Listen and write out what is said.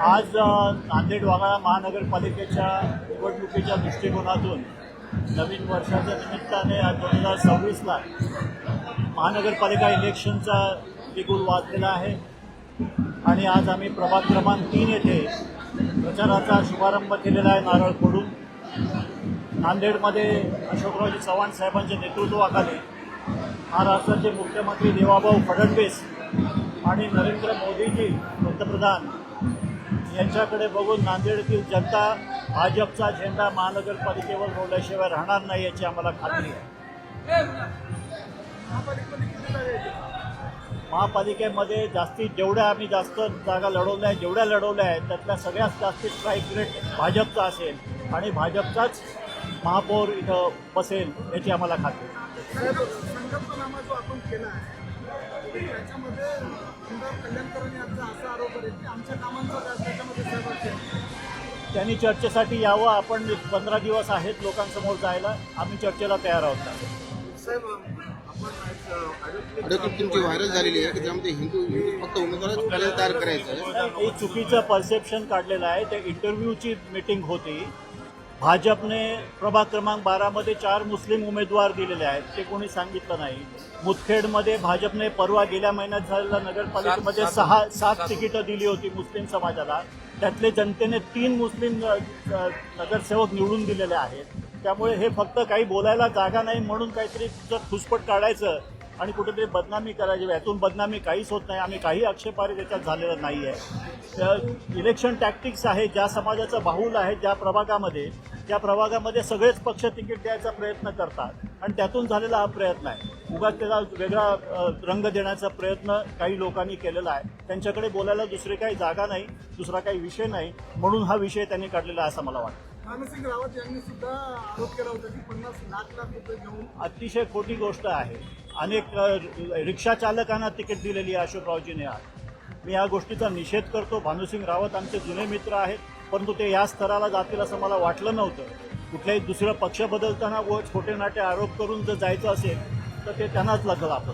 आज नांदेड वाघाळा महानगरपालिकेच्या निवडणुकीच्या दृष्टिकोनातून नवीन वर्षाच्या निमित्ताने आज दोन हजार सव्वीसला महानगरपालिका इलेक्शनचा बिगुल वाजलेला आहे. आणि आज आम्ही प्रभाग क्रमांक तीन येथे प्रचाराचा शुभारंभ केलेला आहे नारळ फोडून. नांदेडमध्ये अशोकरावजी चव्हाण साहेबांच्या नेतृत्वाखाली महाराष्ट्राचे मुख्यमंत्री देवाभाऊ फडणवीस आणि नरेंद्र मोदीजी पंतप्रधान यांच्याकडे बघून नांदेडतील जनता भाजपचा झेंडा महानगरपालिकेवर बोलल्याशिवाय राहणार नाही याची आम्हाला खात्री आहे. महापालिकेमध्ये जास्तीत जेवढ्या आम्ही जास्त जागा लढवल्या आहेत जेवढ्या लढवल्या आहेत त्यातल्या सगळ्यात जास्ती स्ट्राईक रेट भाजपचा असेल आणि भाजपचाच महापौर इथं बसेल याची आम्हाला खात्री त्याच्यामध्ये आमदार कल्याणकरांनी आमचा असा आरोप आहे की आमच्या कामांचा त्या- त्याच्यामध्ये सहभाग केला. त्यांनी चर्चेसाठी यावं. आपण पंधरा दिवस आहेत लोकांसमोर जायला. आम्ही चर्चेला तयार आहोत. साहेब तुमची व्हायरल झालेली आहे. की ज्यामध्ये हिंदू हिंदू फक्त उमेदवारच तयार करायचं आहे. हे चुकीचं परसेप्शन काढलेलं आहे. ते इंटरव्ह्यूची मीटिंग होती. भाजपने प्रभाग क्रमांक बारामध्ये चार मुस्लिम उमेदवार दिलेले आहेत. ते कोणी सांगितलं नाही. मुदखेडमध्ये भाजपने परवा गेल्या महिन्यात झालेल्या नगरपालिकेमध्ये सहा सात तिकीटं दिली होती मुस्लिम समाजाला. त्यातले जनतेने तीन मुस्लिम नगरसेवक निवडून दिलेले आहेत. त्यामुळे हे फक्त काही बोलायला जागा नाही म्हणून काहीतरी जर फुसफट काढायचं आणि कुठेतरी बदनामी करायची यातून बदनामी काहीच होत नाही. आम्ही काही आक्षेपारी त्याच्यात झालेलं नाही आहे इलेक्शन टॅक्टिक्स आहे. ज्या समाजाचा बाहुल आहे ज्या प्रभागामध्ये त्या प्रभागामध्ये सगळेच पक्ष तिकीट द्यायचा प्रयत्न करतात आणि त्यातून झालेला हा प्रयत्न आहे. उगाच त्याला वेगळा रंग देण्याचा प्रयत्न काही लोकांनी केलेला आहे. त्यांच्याकडे बोलायला दुसरी काही जागा नाही दुसरा काही विषय नाही म्हणून हा विषय त्यांनी काढलेला आहे असं मला वाटतं. मानसिंग रावत यांनी सुद्धा आरोप केला होता की पन्नास लाख लाख रुपये घेऊन अतिशय खोटी गोष्ट आहे. अनेक रिक्षा चालकांना तिकीट दिलेली आहे अशोकरावजीने आज. मी या गोष्टीचा निषेध करतो. भानुसिंग रावत आमचे जुने मित्र आहेत. परंतु ते या स्तराला जातील असं मला वाटलं नव्हतं. कुठल्याही दुसरं पक्ष बदलताना व छोटे नाटे आरोप करून जर जायचं असेल तर ते त्यांनाच लागलं आपण